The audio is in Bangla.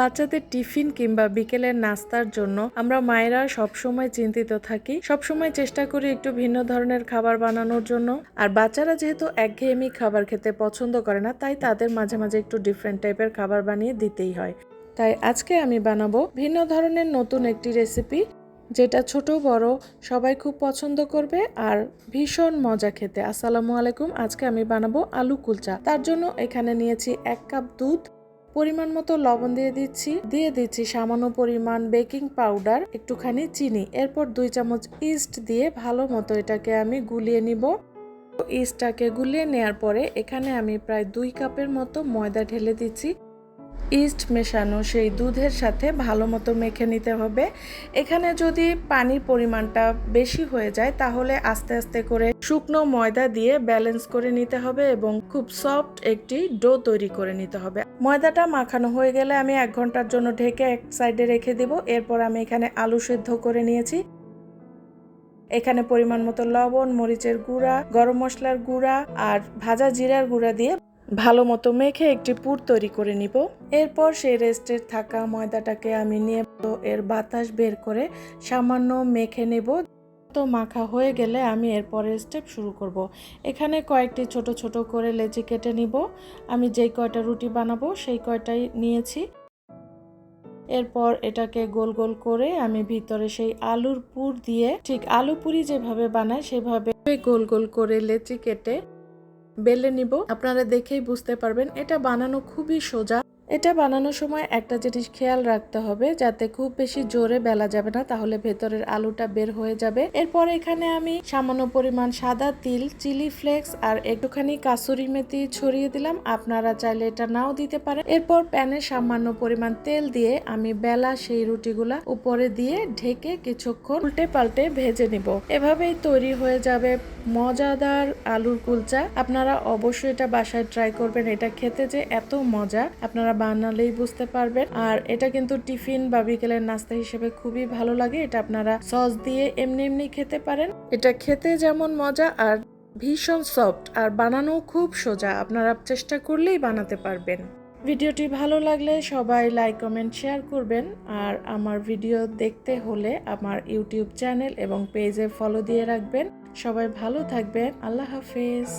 বাচ্চাদের টিফিন কিংবা বিকেলের নাস্তার জন্য আমরা মায়েরা সবসময় চিন্তিত থাকি। সবসময় চেষ্টা করি একটু ভিন্ন ধরনের খাবার বানানোর জন্য। আর বাচ্চারা যেহেতু একঘেয়েমি খাবার খেতে পছন্দ করে না, তাই তাদের মাঝে মাঝে একটু ডিফারেন্ট টাইপের খাবার বানিয়ে দিতেই হয়। তাই আজকে আমি বানাবো ভিন্ন ধরনের নতুন একটি রেসিপি যেটা ছোট, বড়, সবাই খুব পছন্দ করবে আর ভীষণ মজা খেতে। আসসালামু আলাইকুম, আজকে আমি বানাবো আলু কুলচা। তার জন্য এখানে নিয়েছি এক কাপ দুধ পরিমাণ মতো লবণ দিয়ে দিচ্ছি। দিয়ে দিচ্ছি সামান্য পরিমাণ বেকিং পাউডার, একটুখানি চিনি। এরপর দুই চামচ ইস্ট দিয়ে ভালো মতো এটাকে আমি গুলিয়ে নিব। ইস্টটাকে গুলিয়ে নেয়ার পরে এখানে আমি প্রায় দুই কাপের মতো ময়দা ঢেলে দিচ্ছি। ইস্ট মেশানো সেই দুধের সাথে ভালো মতো মেখে নিতে হবে। এখানে যদি পানির পরিমাণটা বেশি হয়ে যায়, তাহলে আস্তে আস্তে করে শুকনো ময়দা দিয়ে ব্যালেন্স করে নিতে হবে এবং খুব সফট একটি ডো তৈরি করে নিতে হবে। ময়দাটা মাখানো হয়ে গেলে আমি এক ঘণ্টার জন্য ঢেকে এক সাইডে রেখে দিব। এরপর আমি এখানে আলু সেদ্ধ করে নিয়েছি। এখানে পরিমাণ মতো লবণ, মরিচের গুঁড়া, গরম মশলার গুঁড়া আর ভাজা জিরার গুঁড়া দিয়ে ভালো মতো মেখে একটি পুর তৈরি করে নিব। এরপর সেই রেস্টের থাকা ময়দাটাকে আমি নিয়ে এর বাতাস বের করে সামান্য মেখে নেব। তো মাখা হয়ে গেলে আমি এর পরের স্টেপ শুরু করব। এখানে কয়েকটি ছোট ছোট করে লেচি কেটে নিব। আমি যেই কয়টা রুটি বানাবো সেই কয়টাই নিয়েছি। এরপর এটাকে গোল গোল করে আমি ভিতরে সেই আলুর পুর দিয়ে, ঠিক আলু পুরি যেভাবে বানায় সেভাবে গোল গোল করে লেচি কেটে বেলে নিব। আপনারা দেখেই বুঝতে পারবেন এটা বানানো খুবই সোজা। এটা বানানোর সময় একটা জিনিস খেয়াল রাখতে হবে, যাতে খুব বেশি জোরে বেলা যাবে না, তাহলে ভেতরের আলুটা বের হয়ে যাবে। এরপর এখানে আমি সামান্য পরিমাণ সাদা তিল, চিলি ফ্লেক্স আর একটুখানি কাসুরি মেথি ছড়িয়ে দিলাম। আপনারা চাইলে এটা নাও দিতে পারেন। এরপর প্যানে সামান্য পরিমাণ তেল দিয়ে আমি বেলা সেই রুটিগুলা উপরে দিয়ে ঢেকে কিছুক্ষণ উল্টে পাল্টে ভেজে নিব। এভাবেই তৈরি হয়ে যাবে মজাদার আলুর কুলচা। আপনারা অবশ্যই এটা বাসায় ট্রাই করবেন, এটা খেতে যে এত মজা। আপনারা বানালেই বুঝতে পারবেন। আর এটা কিন্তু টিফিন বা বিকেলের নাস্তা হিসেবে খুবই ভালো লাগে। এটা আপনারা সস দিয়ে এমনি এমনি খেতে পারেন। এটা খেতে যেমন মজা আর ভীষণ সফট আর বানানো খুব সোজা। আপনারা চেষ্টা করলেই বানাতে পারবেন। ভিডিওটি ভালো লাগলে সবাই লাইক, কমেন্ট, শেয়ার করবেন। আর আমার ভিডিও দেখতে হলে আমার ইউটিউব চ্যানেল এবং পেজে ফলো দিয়ে রাখবেন। সবাই ভালো থাকবেন। আল্লাহ হাফেজ।